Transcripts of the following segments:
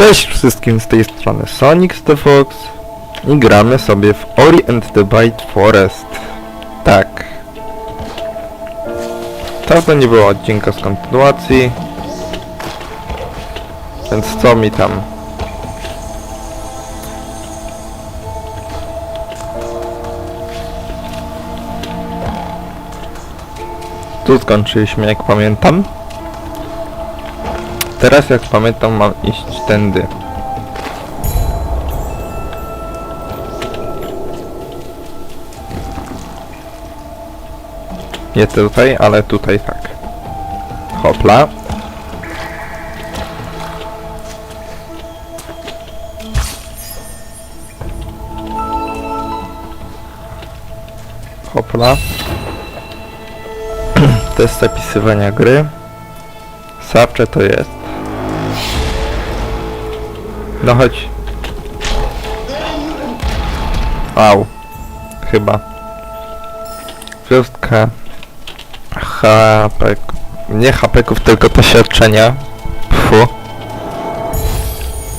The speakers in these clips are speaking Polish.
Cześć wszystkim z tej strony Sonic the Fox i gramy sobie w Ori and the Blind Forest. Tak. To nie było odcinka z kontynuacji. Więc co mi tam? Tu skończyliśmy jak pamiętam. Teraz jak pamiętam mam iść tędy. Nie tutaj, ale tutaj tak. Hopla. Hopla. Test zapisywania gry. Zawsze to jest. No chodź. Au. Chyba. Wszystko. HP. Nie hapeków, tylko doświadczenia. Fu.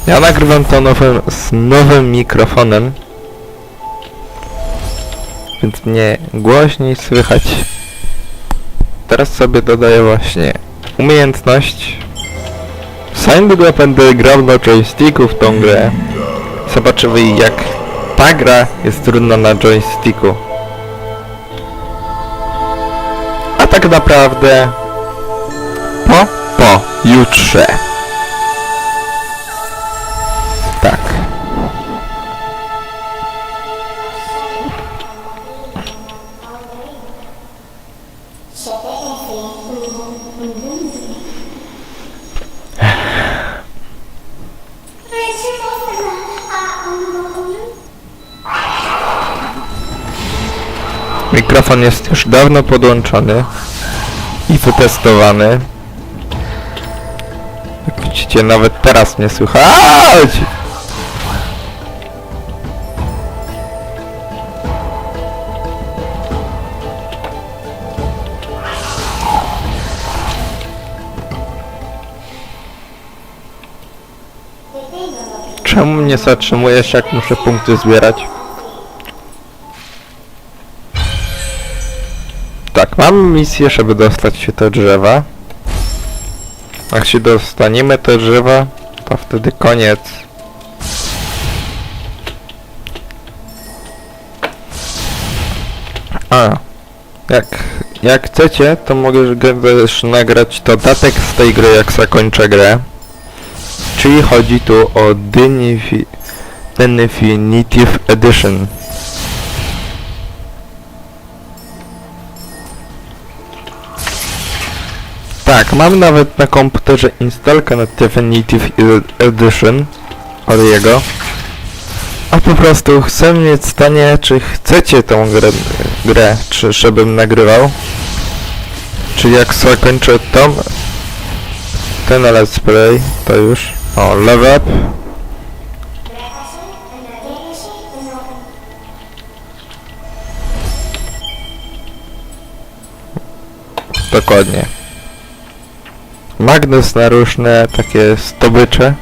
Ja nagrywam to nowym, z nowym mikrofonem. Więc mnie głośniej słychać. Teraz sobie dodaję właśnie umiejętność. Sam długo będę grał na joysticku w tą grę. Zobaczymy jak ta gra jest trudna na joysticku. A tak naprawdę po, po Mikrofon jest już dawno podłączony i wytestowany. Jak widzicie, nawet teraz mnie słychać! Czemu mnie zatrzymujesz, jak muszę punkty zbierać? Tak, mam misję, żeby dostać się do drzewa. Jak się dostaniemy do drzewa, to wtedy koniec. A, jak, jak chcecie, to mogę też nagrać dodatek z tej gry, jak zakończę grę. Czyli chodzi tu o Definitive Edition. Tak, mam nawet na komputerze instalkę na Definitive Edition od jego. A po prostu chcę mieć stanie, czy chcecie tą grę, grę czy żebym nagrywał. Czy jak zakończę tą, ten let's play, to już. O, level up. Dokładnie. Magnes na różne takie zdobycze.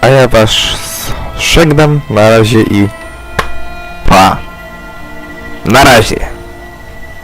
A ja was żegnam na razie i pa. Na razie.